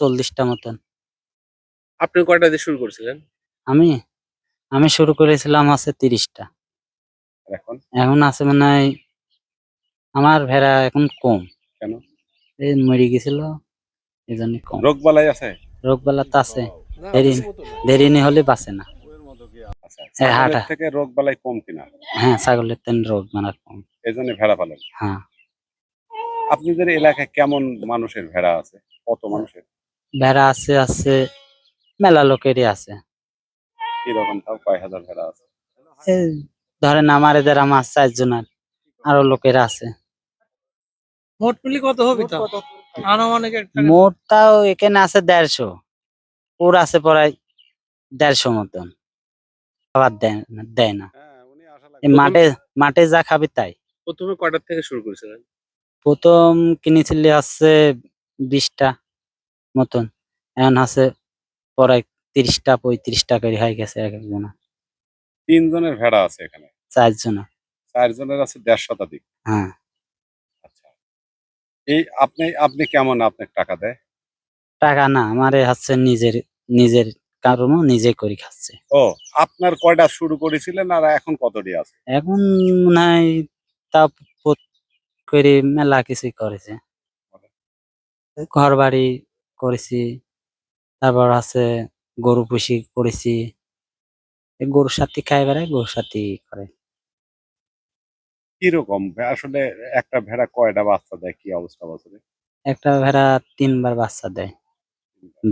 চল্লিশটা মতন। আপনি কয়টা দিয়ে শুরু করেছিলেন? আমি আমি শুরু করেছিলাম আছে তিরিশটা। এখন? এখন আছে মানে আমার ভেড়া এখন কম। কেন? এই মরে গেছিল এই জন্য কম। রোগ বালাই আছে? রোগ বেলা তো আছে। দেরি দেরি নি হলে বাঁচে না। আচ্ছা হ্যাঁ, হাঁটা। থেকে রোগ বালাই কম কিনা? হ্যাঁ ছাগলের তেন রোগ মানে কম। এই জন্য ভেড়া পালেন? হ্যাঁ। আপনাদের এলাকায় কেমন মানুষের ভেড়া আছে? কত মানুষের? ভেড়া আছে আছে। মেলা লোকেরই আছে। কীরকম তাও কয় হাজার ভেড়া আছে? এই ধরেন আমার এদের আমার চারজনের আরও লোকেরা আছে। মোট মিলি কত হবে তা আনুমানিক একটা মোট তাও এখানে আছে দেড়শো। ওর আছে প্রায় দেড়শো মতন। খাবার দেয় না দেয় না। এই মাঠে মাঠে যা খাবি তাই। প্রথমে কয়টার থেকে শুরু করেছিলেন? প্রথম কিনেছিলি হচ্ছে বিশটা। মতন। এখন আছে প্রায় তিরিশটা পঁয়ত্রিশটা করে হয়ে গেছে এক একজন। তিনজনের ভেড়া আছে এখানে? চারজন। চারজনের আছে দেড় শতাধিক? হ্যাঁ। আচ্ছা। এই আপনি আপনি কেমন আপনার টাকা দেয়? টাকা না আমার হচ্ছে নিজের নিজের কর্ম নিজে করে খাচ্ছে। ও আপনার কয়টা শুরু করেছিলেন আর এখন কতটি আছে? এখন মনে হয় তা করে মেলা কিছুই করেছে। ঘর বাড়ি করেছি। তারপর আছে গরু পুষি করেছি। গরুর সাথে খাই বেড়ায় গরুর সাথে করে। কীরকম? আসলে একটা ভেড়া কয়টা বাচ্চা দেয়? কি অবস্থা বছরে? একটা ভেড়া তিনবার বাচ্চা দেয়।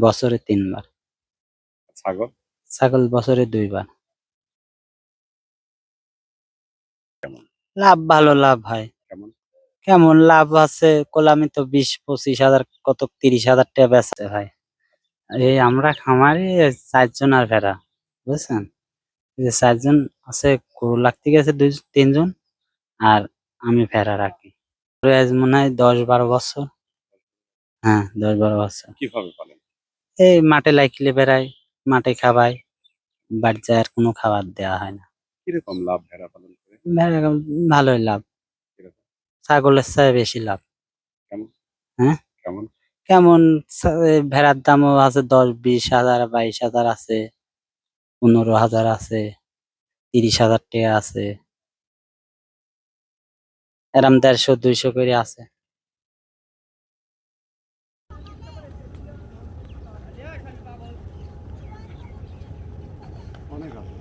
বছরে তিনবার। ছাগল? ছাগল বছরে দুইবার। লাভ ভালো লাভ হয়। কেমন লাভ আছে? কোলামি তো বিশ পঁচিশ হাজার কত তিরিশ হাজার টাকা বেচতে হয় এই আমরা খামারে চারজন আর ভেড়া বুঝছেন? এই যে চারজন আছে গরু লাগতে গেছে দুই তিনজন আর আমি ভেড়া রাখি। আজ মনে হয় দশ বারো বছর। হ্যাঁ দশ বারো বছর। কীভাবে পালেন? এই মাঠে লাইকলে বেড়ায় মাঠে খাওয়ায় বাড়ি যায় আর কোনো খাবার দেওয়া হয় না। কীরকম লাভ ভেড়া পালন করে? ভেড়া ভালোই লাভ? ছাগলের চেয়ে বেশি লাভ। কেমন? কেমন? ভেড়ার দামও আছে দশ বিশ হাজার বাইশ হাজার আছে পনেরো হাজার আছে তিরিশ হাজার টাকা আছে। এরম দেড়শো দুইশো করে আছে। অনেক আছে।